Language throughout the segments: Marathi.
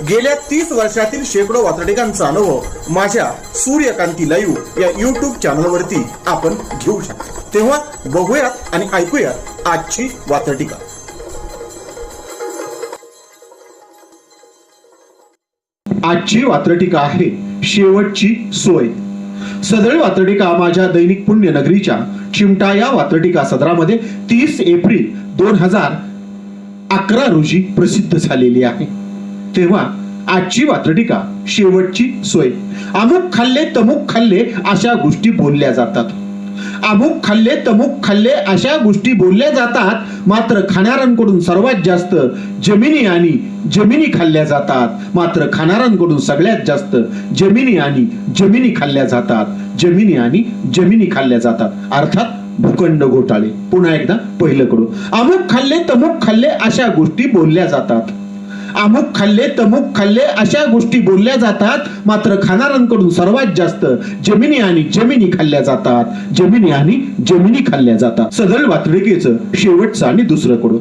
गेल्या तीस वर्षातील शेकडो वातडिकांचा अनुभव माझ्या सूर्यकांती लाईव्ह या युट्यूब चॅनलवरती आपण घेऊ शकतो. तेव्हा बघूयात आणि ऐकूयात आजची वातडिका आजची वात्रटिका आहे शेवटची सोय. सदळ वात्रटिका माझ्या दैनिक पुण्य नगरीच्या चिमटा या वात्रटिका सदरामध्ये तीस एप्रिल दोन हजार अकरा रोजी प्रसिद्ध झालेली आहे. तेव्हा आजची वात्रटिका शेवटची सोय. अमुक खाल्ले तमुक खाल्ले अशा गोष्टी बोलल्या जातात. अमुक खाल्ले तमुक खाल्ले अशा गोष्टी बोलल्या जातात. मात्र खाणाऱ्यांकडून सर्वात जास्त जमिनी आणि जमिनी खाल्ल्या जातात. मात्र खाणाऱ्यांकडून सगळ्यात जास्त जमिनी आणि जमिनी खाल्ल्या जातात. जमिनी आणि जमिनी खाल्ल्या जातात. अर्थात भूखंड घोटाळे. पुन्हा एकदा पहिलं कडू. अमुक खाल्ले तमुक खाल्ले अशा गोष्टी बोलल्या जातात. अमुक खाल्ले तमुक खाल्ले अशा गोष्टी बोलल्या जातात. मात्र खाणाऱ्यांकडून सर्वात जास्त जमिनी आणि जमिनी खाल्ल्या जातात. जमिनी आणि जमिनी खाल्ल्या जातात. सदळ वातडिकेचं शेवटचं आणि दुसरं कडून.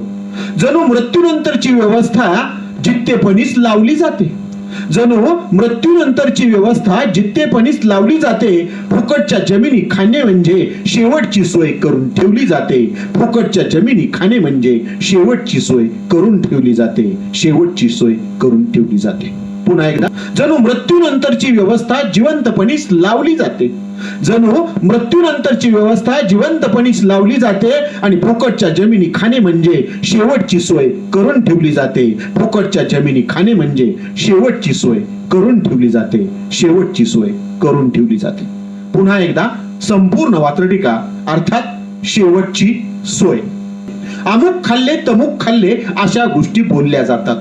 जणू मृत्यूनंतरची व्यवस्था जित्तेपणीच लावली जाते. जणू मृत्यूनंतरची व्यवस्था जित्तेपणीच लावली जाते. फुकटच्या जमिनी खाणे म्हणजे शेवटची सोय करून ठेवली जाते. फुकटच्या जमिनी खाणे म्हणजे शेवटची सोय करून ठेवली जाते. शेवटची सोय करून ठेवली जाते. पुन्हा एकदा जणू मृत्यूनंतरची व्यवस्था जिवंतपणीच लावली जाते. जणू मृत्यूनंतरची व्यवस्था जिवंतपणीच लावली जाते आणि फुकटच्या जमिनी खाणे म्हणजे शेवटची सोय करून ठेवली जाते. फुकटच्या जमिनी खाणे म्हणजे शेवटची सोय करून ठेवली जाते. शेवटची सोय करून ठेवली जाते. पुन्हा एकदा संपूर्ण वात्रटिका अर्थात शेवटची सोय. अमुक खाल्ले तमुक खाल्ले अशा गोष्टी बोलल्या जातात.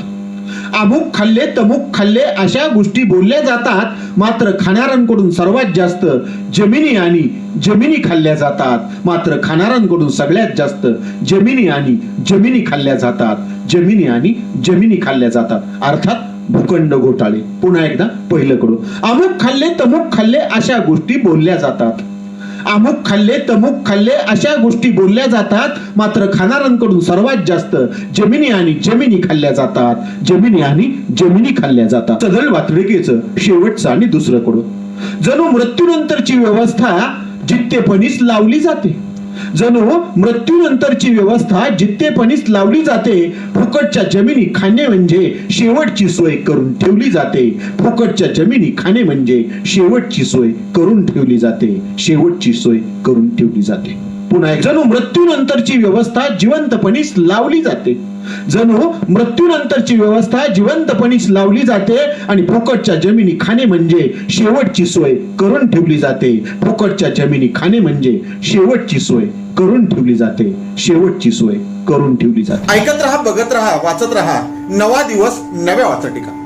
अमुक खाल्ले तमुक खाल्ले अशा गोष्टी बोलल्या जातात. मात्र खाणाऱ्यांकडून सर्वात जास्त जमिनी आणि जमिनी खाल्ल्या जातात. मात्र खाणाऱ्यांकडून सगळ्यात जास्त जमिनी आणि जमिनी खाल्ल्या जातात. जमिनी आणि जमिनी खाल्ल्या जातात. अर्थात भूखंड घोटाळे. पुन्हा एकदा पहिलं कडून अमुक खाल्ले तमुक खाल्ले अशा गोष्टी बोलल्या जातात. अमुक खाल्ले तमुक खाल्ले अशा गोष्टी बोलल्या जातात मात्र खाणाऱ्यांकडून सर्वात जास्त जमिनी आणि जमिनी खाल्ल्या जातात. जमिनी आणि जमिनी खाल्ल्या जातात. सदळ वातडिकेचं शेवटचं आणि दुसरं कडून. जणू मृत्यूनंतरची व्यवस्था जित्तेपणीच लावली जाते. जणू मृत्यूनंतरची व्यवस्था जित्तेपणीच लावली जाते. फुकटच्या जमिनी खाणे म्हणजे शेवटची सोय करून ठेवली जाते. फुकटच्या जमिनी खाणे म्हणजे शेवटची सोय करून ठेवली जाते. शेवटची सोय करून ठेवली जाते. पुन्हा एक जणू मृत्यूनंतरची व्यवस्था जिवंतपणीच लावली जाते. जणू मृत्यूनंतरची व्यवस्था जिवंतपणीच लावली जाते आणि फुकटच्या जमिनी खाणे म्हणजे शेवटची सोय करून ठेवली जाते. फुकटच्या जमिनी खाणे म्हणजे शेवटची सोय करून ठेवली जाते. शेवटची सोय करून ठेवली जाते. ऐकत राहा बघत राहा वाचत राहा. नवा दिवस नव्या वाचटिका.